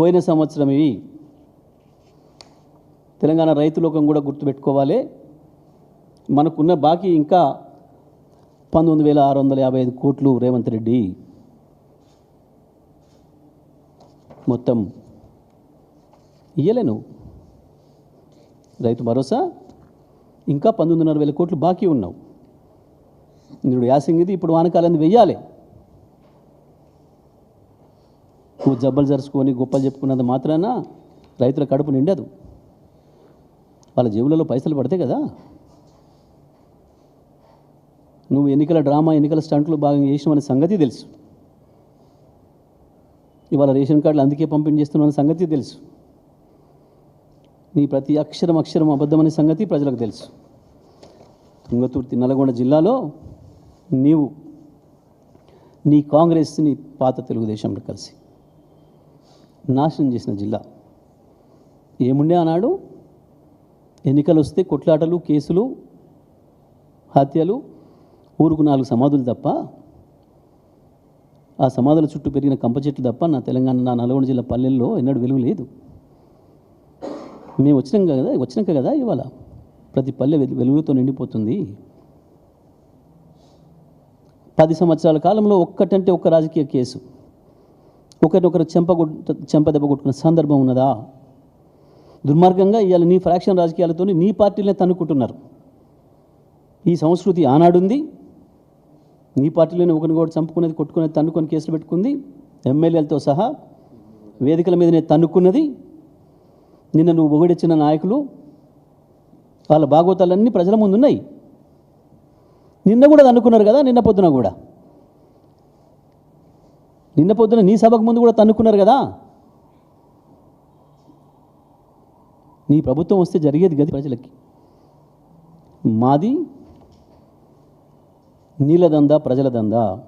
పోయిన సంవత్సరం ఇవి తెలంగాణ రైతులోకం కూడా గుర్తుపెట్టుకోవాలి. మనకున్న బాకీ ఇంకా పంతొమ్మిది వేల ఆరు వందల యాభై ఐదు కోట్లు రేవంత్ రెడ్డి మొత్తం ఇయ్యలేను. రైతు భరోసా ఇంకా పంతొమ్మిదిన్నర వేల కోట్లు బాకీ ఉన్నావు. ఇప్పుడు యాసింగిది ఇప్పుడు వానకాలం వెయ్యాలి. నువ్వు జబ్బలు జరుచుకొని గొప్పలు చెప్పుకున్నంత మాత్రాన రైతుల కడుపు నిండదు. వాళ్ళ జేబులలో పైసలు పడతాయి కదా. నువ్వు ఎన్నికల డ్రామా ఎన్నికల స్టంట్లు బాగా అనే సంగతి తెలుసు. ఇవాళ రేషన్ కార్డులు అందుకే పంపిణీ చేస్తున్నావు సంగతి తెలుసు. నీ ప్రతి అక్షరం అక్షరం అబద్ధమనే సంగతి ప్రజలకు తెలుసు. తుంగతుర్తి నల్గొండ జిల్లాలో నీవు నీ కాంగ్రెస్ని పాత తెలుగుదేశంలో కలిసి. నాశనం చేసిన జిల్లా. ఏముండే ఆనాడు? ఎన్నికలు వస్తే కొట్లాటలు కేసులు హత్యలు ఊరుకు నాలుగు సమాధులు తప్ప ఆ సమాధుల చుట్టూ పెరిగిన కంప చెట్లు తప్ప నా తెలంగాణ నా నల్గొండ జిల్లా పల్లెల్లో ఎన్నడూ వెలుగు లేదు. మేము వచ్చినాం కదా వచ్చినాక కదా ఇవాళ ప్రతి పల్లె వెలు- వెలుగుతో నిండిపోతుంది. పది సంవత్సరాల కాలంలో ఒక్కటంటే ఒక్క రాజకీయ కేసు. ఒకరినొకరు చెంప చెంప దెబ్బ కొట్టుకున్న సందర్భం ఉన్నదా? దుర్మార్గంగా ఇవాళ నీ ఫ్రాక్షన్ రాజకీయాలతో నీ పార్టీలనే తన్నుకుంటున్నారు. ఈ సంస్కృతి ఆనాడుంది. నీ పార్టీలోనే ఒకరిని కూడా చంపుకునేది కొట్టుకునేది తన్నుకొని కేసులు పెట్టుకుంది. ఎమ్మెల్యేలతో సహా వేదికల మీదనే తన్నుకున్నది. నిన్న నువ్వు పొగిడిచ్చిన నాయకులు వాళ్ళ భాగవతాలన్నీ ప్రజల ముందు ఉన్నాయి నిన్న కూడా తన్నుకున్నారు కదా నిన్న పొద్దున కూడా. నిన్న పొద్దున నీ సభకు ముందు కూడా తన్నుకున్నారు కదా? నీ ప్రభుత్వం వస్తే జరిగేది గది ప్రజలకి. మాది నీళ్ళ దందా ప్రజల దందా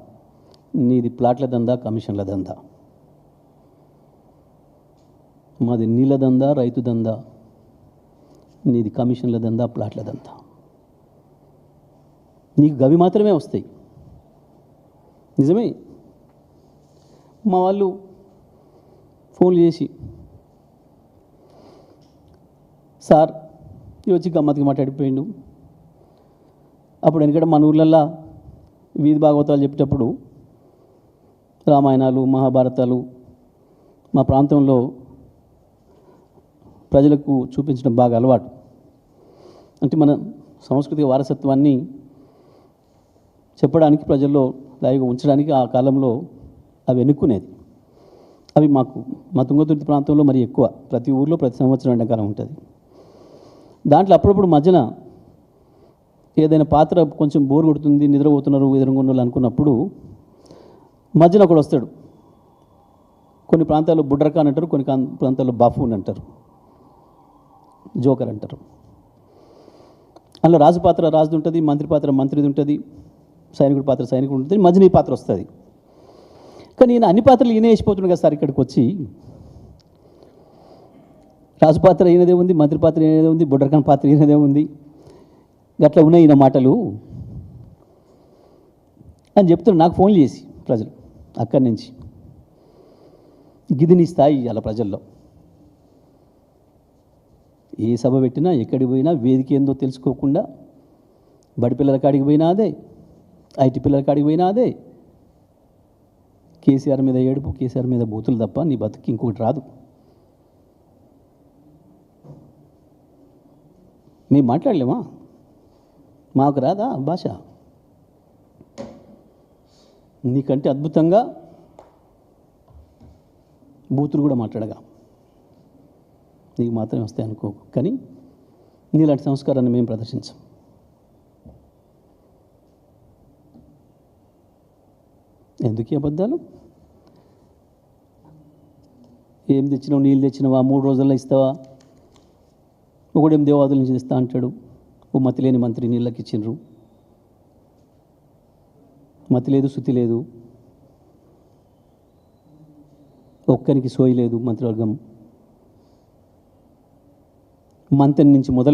నీది ప్లాట్ల దందా కమిషన్ల దందా. మాది నీళ్ళ దందా రైతు దందా నీది కమిషన్ల దందా ప్లాట్ల దందా. నీకు గవి మాత్రమే వస్తాయి. నిజమే? మా వాళ్ళు ఫోన్లు చేసి సార్ ఇది వచ్చి గమ్మత్తుగా మాట్లాడిపోయిండు. అప్పుడు ఎందుకంటే మన ఊర్లల్లో వీధి భాగవతాలు చెప్పేటప్పుడు రామాయణాలు మహాభారతాలు మా ప్రాంతంలో ప్రజలకు చూపించడం బాగా అలవాటు. అంటే మన సాంస్కృతిక వారసత్వాన్ని చెప్పడానికి ప్రజల్లో లైవ్గా ఉంచడానికి ఆ కాలంలో అవి ఎన్నుకునేది. అవి మాకు మా తుంగతుర్తి ప్రాంతంలో మరి ఎక్కువ ప్రతి ఊర్లో ప్రతి సంవత్సరం ఎండాకాలం ఉంటుంది. దాంట్లో అప్పుడప్పుడు మధ్యన ఏదైనా పాత్ర కొంచెం బోర్ కొడుతుంది నిద్రపోతున్నారు ఎదురుగుండాలి అనుకున్నప్పుడు మధ్యన ఒకడు వస్తాడు. కొన్ని ప్రాంతాల్లో బుడ్రకాన్ అంటారు కొన్ని ప్రాంతాల్లో బాఫూన్ అంటారు. జోకర్ అంటారు. అందులో రాజు పాత్ర రాజుది ఉంటుంది మంత్రి పాత్ర మంత్రిది ఉంటుంది సైనికుడి పాత్ర సైనికుడు ఉంటుంది మధ్యన ఈ పాత్ర వస్తుంది. కానీ ఈయన అన్ని పాత్రలు ఈయన వేసిపోతున్నాడు కదా సార్ ఇక్కడికి వచ్చి. రాజు పాత్ర ఈయనదే ఉంది మంత్రి పాత్ర ఈయనదే ఉంది బుడ్రకన్ పాత్ర ఈయనదే ఉంది. గట్లా ఉన్నాయి ఈయన మాటలు. అని చెప్తున్నాడు నాకు ఫోన్ చేసి ప్రజలు అక్కడి నుంచి. గిది నీ స్థాయి అలా ప్రజల్లో. ఏ సభ పెట్టినా ఎక్కడికి పోయినా వేదిక ఏందో తెలుసుకోకుండా బడి పిల్లల కాడికి పోయినా అదే ఐటీ పిల్లల కాడికి పోయినా అదే. కేసీఆర్ మీద ఏడుపు కేసీఆర్ మీద బూతులు తప్ప నీ బతుకు ఇంకొకటి రాదు. మేము మాట్లాడలేమా? మాకు రాదా భాష? నీకంటే అద్భుతంగా బూతులు కూడా మాట్లాడగా. నీకు మాత్రమే వస్తాయి అనుకో కానీ నీలాంటి సంస్కారాన్ని మేము ప్రదర్శించాం. ఎందుకు ఈ అబద్ధాలు? ఏం తెచ్చినావు? నీళ్ళు తెచ్చినావా? మూడు రోజుల్లో ఇస్తావా? ఒకడేం దేవాదుల నుంచి తెస్తా అంటాడు. ఓ మతి లేని మంత్రి నీళ్ళకి ఇచ్చిండ్రు. మతి లేదు శుతి లేదు. ఒక్కరికి సోయి లేదు మంత్రివర్గం. మంత్రి నుంచి మొదలు